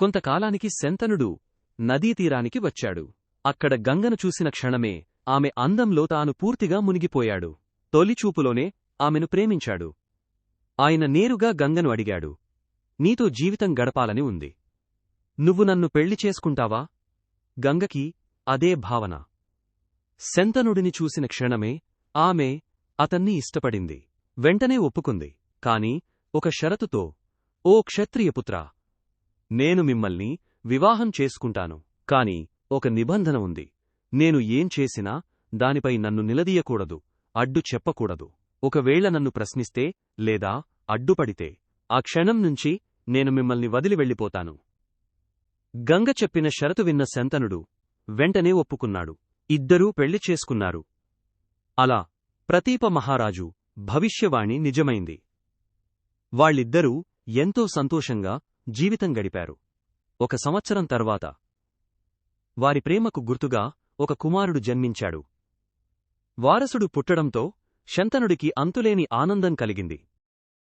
కొంతకాలానికి శంతనుడు నదీతీరానికి వచ్చాడు. అక్కడ గంగను చూసిన క్షణమే ఆమె అందంలో తాను పూర్తిగా మునిగిపోయాడు. తొలిచూపులోనే ఆమెను ప్రేమించాడు. ఆయన నేరుగా గంగను అడిగాడు నీతో జీవితం గడపాలని ఉంది. నువ్వు నన్ను పెళ్ళి చేసుకుంటావా? గంగకి అదే భావన. శంతనుడిని చూసిన క్షణమే ఆమె అతన్ని ఇష్టపడింది. వెంటనే ఒప్పుకుంది. కాని ఒక షరతుతో ఓ క్షత్రియపుత్రా నేను మిమ్మల్ని వివాహం చేసుకుంటాను. కాని ఒక నిబంధన ఉంది. నేను ఏం చేసినా దానిపై నన్ను నిలదీయకూడదు. అడ్డు చెప్పకూడదు. ఒకవేళ నన్ను ప్రశ్నిస్తే లేదా అడ్డుపడితే ఆ క్షణం నుంచి నేను మిమ్మల్ని వదిలి వెళ్ళిపోతాను. గంగ చెప్పిన షరతు విన్న శంతనుడు వెంటనే ఒప్పుకున్నాడు. ఇద్దరూ పెళ్ళి చేసుకున్నారు. అలా ప్రతీప మహారాజు భవిష్యవాణి నిజమైంది. వాళ్ళిద్దరూ ఎంతో సంతోషంగా జీవితం గడిపారు. ఒక సంవత్సరం తర్వాత వారి ప్రేమకు గుర్తుగా ఒక కుమారుడు జన్మించాడు. వారసుడు పుట్టడంతో శంతనుడికి అంతులేని ఆనందం కలిగింది.